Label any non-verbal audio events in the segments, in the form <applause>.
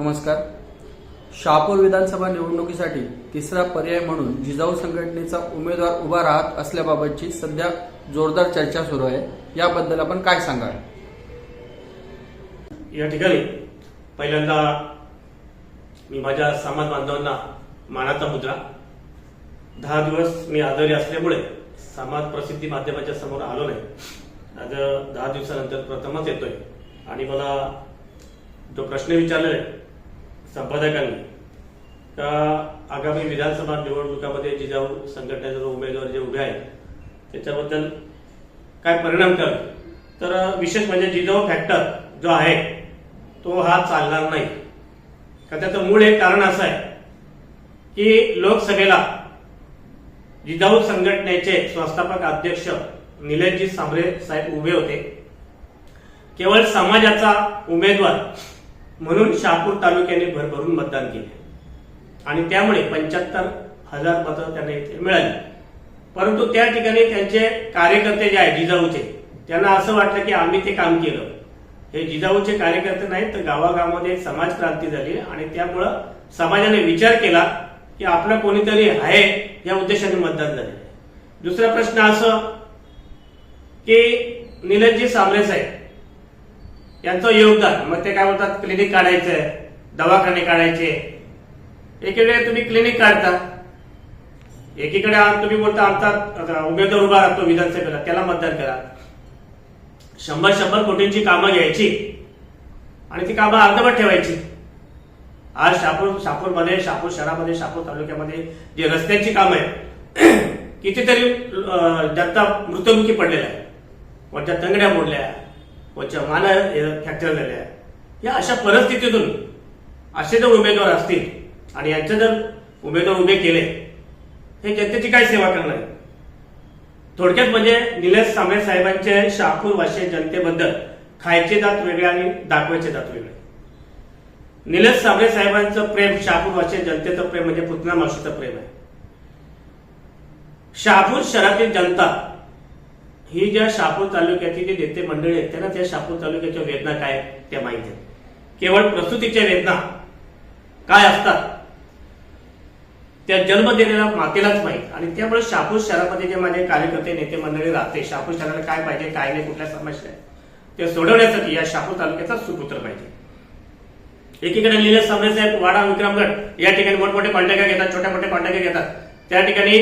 नमस्कार. शहापूर विधानसभा निवडणुकीसाठी तिसरा पर्याय म्हणून जिजाऊ संघटनेचा उमेदवार उभा राहत असल्याबाबतची सध्या जोरदार चर्चा सुरू आहे. याबद्दल आपण काय सांगाल? या ठिकाणी पहिल्यांदा मी माझ्या समाज बांधवांना मानाचा मुद्रा. दहा दिवस मी आजारी असल्यामुळे समाज प्रसिद्धी माध्यमाच्या समोर आलो नाही. आज दहा दिवसानंतर प्रथमच येतोय. आणि मला जो प्रश्न विचारलेला आहे संपादकांनी. का आगामी विधानसभा निवडणुकामध्ये जिजाऊ संघटनेचे जो उमेदवार जे उभे आहेत त्याच्याबद्दल काय परिणाम कर तर विशेष म्हणजे जिजाऊ फॅक्टर जो आहे तो हा चालणार नाही. का त्याचं मूळ एक कारण असं आहे की लोकसभेला जिजाऊ संघटनेचे संस्थापक अध्यक्ष निलेशजी सांबरे साहेब उभे होते. केवळ समाजाचा उमेदवार म्हणून शहापूर तालुक्याने भरभरून मतदान केले. आणि त्यामुळे पंच्याहत्तर हजार मतं त्यांना इथे मिळाली. परंतु त्या ठिकाणी त्यांचे कार्यकर्ते जे आहेत जिजाऊचे त्यांना असं वाटलं की आम्ही ते काम केलं. हे जिजाऊचे कार्यकर्ते नाहीत तर गावागावामध्ये समाज क्रांती झाली आणि त्यामुळं समाजाने विचार केला की आपलं कोणीतरी आहे या उद्देशाने मतदान झाले दुसरा प्रश्न असं की निलजी सामरे साहेब यांचं योगदान मग ते काय बोलतात? क्लिनिक काढायचं दवाखाने काढायचे. एकीकडे तुम्ही क्लिनिक काढता. एकीकडे तुम्ही बोलता आमचा आता उमेदवार उभा राहतो विधानसभेला त्याला मतदान करा. शंभर शंभर कोटींची कामं घ्यायची. आणि ती कामं अर्धवट ठेवायची. आज शापूर शापूरमध्ये शापूर शहरामध्ये शापूर तालुक्यामध्ये जे रस्त्यांची कामं आहेत <clears throat> कितीतरी जनता मृत्युमुखी पडलेल्या आहे वरच्या तंगड्या मोडल्या. व मान फ्रॅक्चर आहे. या अशा परिस्थितीतून असे जर उमेदवार असतील आणि यांचे जर उमेदवार उभे केले हे जनतेची काय सेवा करणार आहे? थोडक्यात म्हणजे निलेश सांबरे साहेबांचे शापूर वाशी जनतेबद्दल खायचे दात वेगळे आणि दाखवायचे दात वेगळे. निलेश साबळे साहेबांचं प्रेम शहापूर वाशी जनतेचं प्रेम म्हणजे पुतना मावशीचं प्रेम आहे. शहापूर शहरातील जनता ही ज्या शापूर तालुक्यातील जे नेते मंडळी आहेत त्यांना त्या शापूर तालुक्याच्या वेदना काय आहेत त्या माहिती आहेत. केवळ प्रसूतीच्या वेदना काय असतात त्या जन्म दिलेल्या मातेलाच माहीत. आणि त्यामुळे शापूर शहरामध्ये जे माझे कार्यकर्ते नेते मंडळी राहते शापूर शहराला काय पाहिजे काय नाही कुठल्या समस्या आहेत ते सोडवण्यासाठी या शापूर तालुक्याचा सुपुत्र पाहिजे. एकीकडे निलेश सांबरे साहेब वाडा विक्रमगड या ठिकाणी मोठमोठे कॉन्टॅक्ट घेतात छोट्या मोठ्या कॉन्टॅक्ट घेतात. त्या ठिकाणी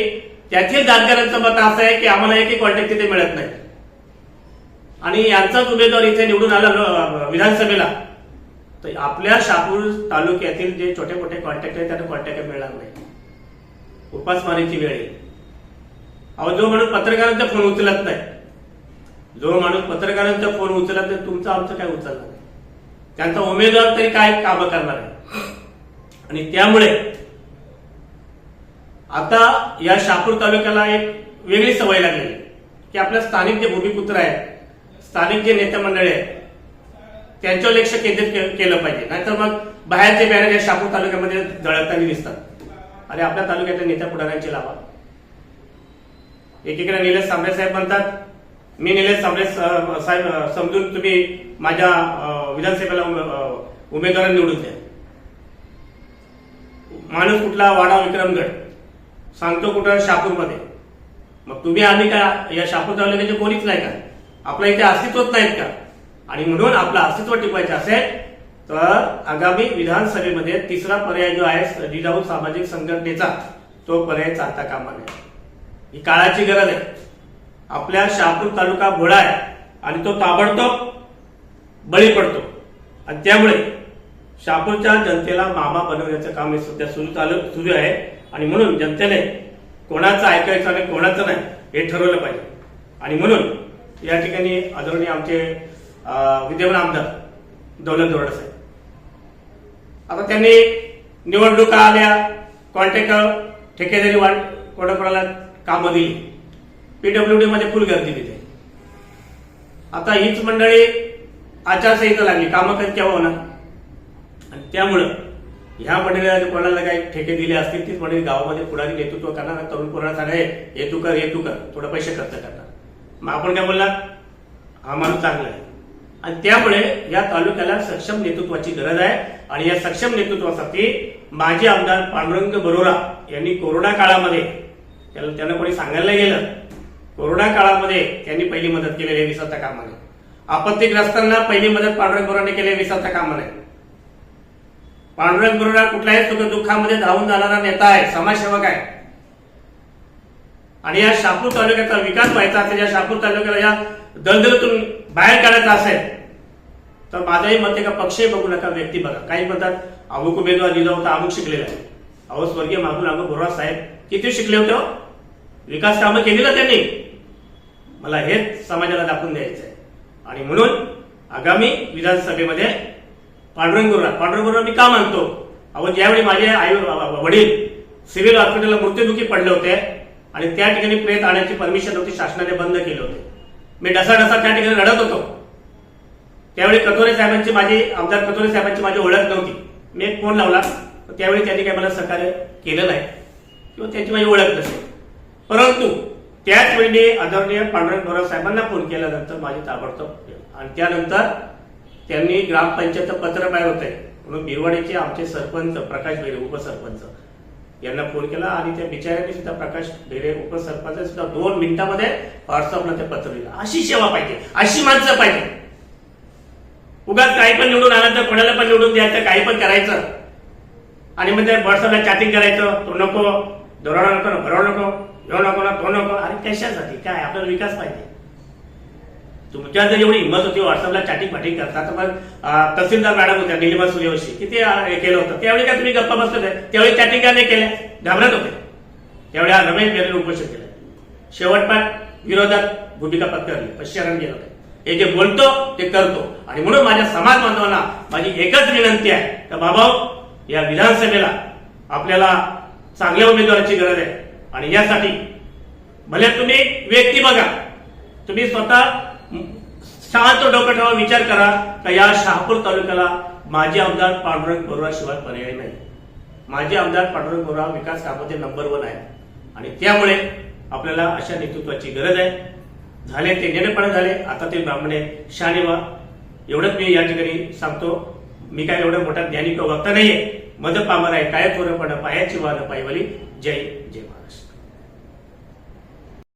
त्यातील जाणकारांचं मत असं आहे की आम्हाला एकही कॉन्टॅक्ट तिथे मिळत नाही. आणि यांचाच उमेदवार इथे निवडून आला विधानसभेला. तर आपल्या शापूर तालुक्यातील जे छोटे मोठे कॉन्टॅक्ट आहेत त्यांना कॉन्टॅक्ट मिळणार नाही. उपासमारीची वेळ येईल अहो जो माणूस पत्रकारांचा फोन उचलत नाही जो माणूस पत्रकारांचा फोन उचलत नाही तुमचा आमचं काय उचलणार नाही? त्यांचा उमेदवार तरी काय काम करणार आहे? आणि त्यामुळे आता या शहापूर तालुक्याला एक वेगळी सवय लागलेली की आपल्या स्थानिक जे भूमिपुत्र आहेत स्थानिक जे नेते मंडळी आहेत त्यांच्यावर लक्ष केंद्रित केलं पाहिजे. नाहीतर मग बाहेरचे बॅनर या शहापूर तालुक्यामध्ये जळताना दिसतात. आणि आपल्या तालुक्यातल्या नेत्या पुढाऱ्यांची लावा. एकीकडे निलेश सांबळे साहेब म्हणतात मी निलेश सांबळे साहेब समजून तुम्ही माझ्या विधानसभेला उमेदवार निवडून द्या. माणूस कुठला वाडा विक्रमगड सांगतो कुठं? शापूरमध्ये. मग तुम्ही आम्ही का या शापूर तालुक्याचे कोणीच नाही का? आपल्या इथे अस्तित्वच नाहीत का? आणि म्हणून आपलं अस्तित्व टिकवायचं असेल तर आगामी विधानसभेमध्ये तिसरा पर्याय जो आहे जिजाऊ सामाजिक संघटनेचा तो पर्याय चालता कामा नये. ही काळाची गरज आहे. आपल्या शहापूर तालुका भोळा आहे आणि तो ताबडतोब बळी पडतो. आणि त्यामुळे शहापूरच्या जनतेला मामा बनवण्याचं काम हे सध्या सुरू चालू सुरू आहे. आणि म्हणून जनतेने कोणाचं ऐकायचं आणि कोणाचं नाही हे ठरवलं पाहिजे. आणि म्हणून या ठिकाणी आदरणीय आमचे विद्यमान आमदार दौलत दोरडे साहेब. आता त्यांनी निवडणुका आल्या कॉन्ट्रॅक्टर ठेकेदारी वाढ कोणाकोणाला कामं दिली. पीडब्ल्यूडी मध्ये फुल गर्दी तिथे आता हीच मंडळी आचारसंहिता लागली कामं कधी केव्हा होणार? आणि त्यामुळं ह्या मंडळीला कोणाला काही ठेके दिले असतील तीच मंडळी गावामध्ये पुढारी नेतृत्व करणार तरुण पोरांना सांगा "हे, तू कर हे तू कर थोडं पैसे खर्च करणार. मग आपण काय बोलला हा माणूस चांगला आहे. आणि त्यामुळे या तालुक्याला सक्षम नेतृत्वाची गरज आहे. आणि या सक्षम नेतृत्वासाठी माजी आमदार पांडुरंग बरोरा यांनी कोरोना काळामध्ये त्याला त्यांना कोणी सांगायला गेलं कोरोना काळामध्ये त्यांनी पहिली मदत केलेली आहे विसरता कामाने. आपत्तीग्रस्तांना पहिली मदत पांडुरंग बरोराने केली आहे विसरता कामाने. पांडुरंग बरोरा कुठल्याही सुख दुःखामध्ये धावून जाणारा नेता आहे समाजसेवक आहे. आणि या शापूर तालुक्याचा विकास व्हायचा असेल या शापूर तालुक्याला या दलदलीतून बाहेर काढायचा असेल तर माझंही मत का पक्षही बघू नका व्यक्ती बघा. काही म्हणतात अमुक उमेदवार दिला होता अमुक शिकलेला आहे. अहो स्वर्गीय मागून अमुक बोरा साहेब किती शिकले होते हो? विकास कामं केली ना त्यांनी. मला हेच समाजाला दाखवून द्यायचं आहे आणि म्हणून आगामी विधानसभेमध्ये पांडुरंगुरा गुरुरा मी का मानतो? अहो ज्यावेळी माझे आई वडील सिव्हिल हॉस्पिटलला मृत्यूमुखी पडले होते आणि त्या ठिकाणी प्रेत आणण्याची परमिशन होती शासनाने बंद केले होते. मी डसा डसा त्या ठिकाणी रडत होतो. त्यावेळी कथोरे साहेबांची माझी आमदार कथोरे साहेबांची माझी ओळख नव्हती. मी एक फोन लावला. त्यावेळी त्यांनी काही मला सहकार्य केलं नाही. किंवा त्यांची माझी ओळख नसेल. परंतु त्याच वेळी मी आदरणीय पांडुरंग गौरव साहेबांना फोन केल्यानंतर माझी ताबडतोब आणि त्यानंतर त्यांनी ग्रामपंचायत पत्र पाहिलं होते म्हणून बिरवाडीचे आमचे सरपंच प्रकाश बेरे उपसरपंच यांना फोन केला आणि त्या बिचाऱ्यांनी सुद्धा प्रकाश बेरे उपसरपंच सुद्धा दोन मिनिटांमध्ये व्हॉट्सअपला ते पत्र दिलं. अशी सेवा पाहिजे अशी माणसं पाहिजे. उगाच काही पण निवडून आलं तर कोणाला पण निवडून द्यायचं काही पण करायचं. आणि मग त्या व्हॉट्सअपला चॅटिंग करायचं तो नको दरोडा नको भरव नको ह्यो नको ना तो नको अरे कशासाठी? काय? आपल्याला विकास पाहिजे. तुमच्या जर एवढी हिंमत होती व्हॉट्सअपला चॅटिंग फाटिंग करता. तर मग तहसीलदार मॅडम होत्या निलिमा सूर्यवंशी किती हे केलं होतं? त्यावेळी काय तुम्ही गप्पा बसत आहे त्यावेळी चॅटिंग काय नाही केल्या? घाबरत होते. त्यावेळी हा रमेश बेरेने उपोषण केलं शेवटपाठ विरोधात भूमिका पत्करली. पश्चिम गेलं होतं. हे जे बोलतो ते करतो. आणि म्हणून माझ्या समाज बांधवांना माझी एकच विनंती आहे का बाबा या विधानसभेला आपल्याला चांगल्या उमेदवाराची गरज आहे. आणि यासाठी भले तुम्ही व्यक्ती बघा तुम्ही स्वतः शांत डोकं ठेवा विचार करा. का या शहापूर तालुक्याला माजी आमदार पांडुरंग बोरा शिवाय पर्याय नाही. माजी आमदार पांडुरंग बोरा विकास कामामध्ये नंबर वन आहे आणि त्यामुळे आपल्याला अशा नेतृत्वाची गरज आहे. झाले ते नेणेपणे झाले. आता ते ब्राह्मणे शाने व्हा एवढंच मी या ठिकाणी सांगतो. मी काय एवढं मोठा ज्ञानी किंवा वक्ता नाहीये. मदत पामर आहे. काय थोरं पण पायाची वाहन पायवाली. जय जय महाराष्ट्र